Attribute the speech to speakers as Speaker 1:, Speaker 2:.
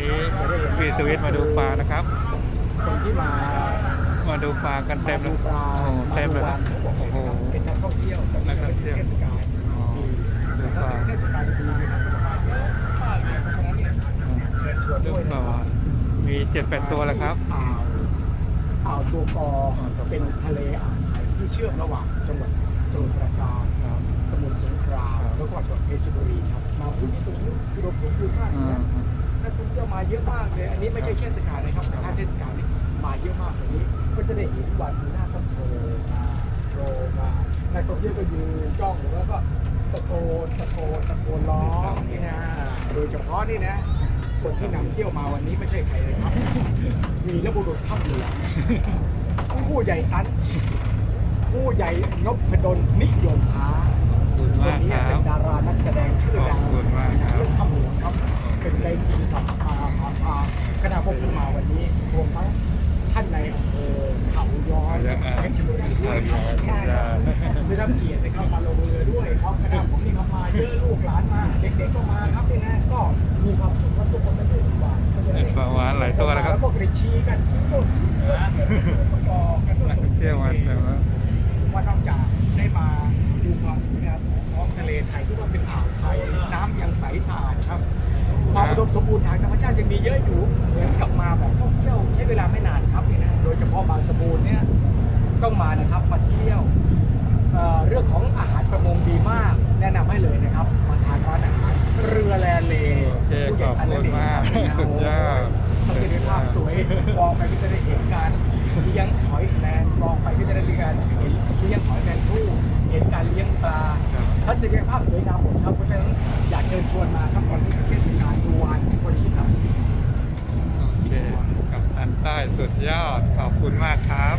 Speaker 1: นี้ฟีสวิตมาดูปลานะครับ
Speaker 2: คนที่มา
Speaker 1: มาดูปลากันเต็มเลยโอ้โหเต็มเลยครับโอ้โห
Speaker 2: เป็นนักท่องเที่ยวแต่
Speaker 1: นักท่องเที่ยวดูปลา
Speaker 2: เทศกาลดีนะครับก็มาเยอะมากเลยเพราะฉะนั้นเนี่ยเชิญชวน
Speaker 1: ดู
Speaker 2: ด้วย
Speaker 1: ปลามีเจ็ดแปดตัวแล้วครับ
Speaker 2: อ่าวอ่าวตัวกอเป็นทะเลอ่าวไทยที่เชื่อมระหว่างจังหวัดสมุทรปราการสมุทรสงครามแล้วก็จังหวัดเพชรบุรีครับมาพื้น มาเยอะมากเลย อันนี้ไม่ใช่เทศกาลนะครับแต่ถ้าเทศกาลนี่มาเยอะมากแบบนี้ ก็จะได้เห็นวันหน้าต้นโพมาโผล่มานักท่องเที่ยวก็ยืนจ้องอยู่แล้วก็ตะโกนตะโกนตะโกนร้องนี่นะ โดยเฉพาะนี่นะ คนที่นำเที่ยวมาวันนี้ไม่ใช่ใครเลยครับ มีระบุรุษทัพเรือผู้ใหญ่ตันผู้ใหญ่นพดลนิยมค้า
Speaker 1: ขอบคุณ
Speaker 2: คน
Speaker 1: มาก
Speaker 2: นี้
Speaker 1: ครั
Speaker 2: เป็น
Speaker 1: บ
Speaker 2: ดารานักแสดงชื่อดัง
Speaker 1: ร
Speaker 2: วมทั้งท่านในอำเภอเขาย้อยเพชรบุรีด้วยครับใช่ครับได้รับเกียรตินะครับมาลงเรือด้วยครับคณะผมนี่มาเยอะลูกหลานมาเด็กๆก็มาครับนี่นะก็มีความสุขครับทุกคนได้เห็นว่า
Speaker 1: เห็นปลาวานหลายตัวแล้วครับ
Speaker 2: แล้วก็กระชี้กันชี้โน่นชี้นี่ประกอบกันก็
Speaker 1: นัก
Speaker 2: ส
Speaker 1: ท่องเที่ยวมาแต่ว่า
Speaker 2: ว่านอกจากได้มาดูความสวยงามของท้องทะเลไทยที่ว่าเป็นอ่าวไทยน้ำยังใสสะอาดครับความอุดมสมบูรณ์ทางธรรมชาติยังมีเยอะอยู่ เที่ยวใช้เวลาไม่นานครับนี่นะโดยเฉพาะบางสะบูนเนี่ยต้องมานะครับมาเที่ยวเอ่อเรื่องของอาหารประมงดีมาก แนะนำให้เลยนะครับมาทานร้านอาหารเรือแลเล
Speaker 1: โอเคขอบคุณมากสุดยอด
Speaker 2: มันจะได้ภาพสวยมองไปก็จะได้เห็นการเลี้ยงหอยแมลงมองไปก็จะได้เรียนเห็นเลี้ยงหอยแมลงภู่เห็นการเลี้ยงปลา
Speaker 1: ครับ
Speaker 2: ทัศนียภาพสวยงามหมดครับเพราะฉะนั้นอยากเชิญชวนมาครับตอนนี้เทศกาลดูวานพอดีครับ
Speaker 1: โอเคกับอัน ใต้สุดยอดขอบคุณมากครับ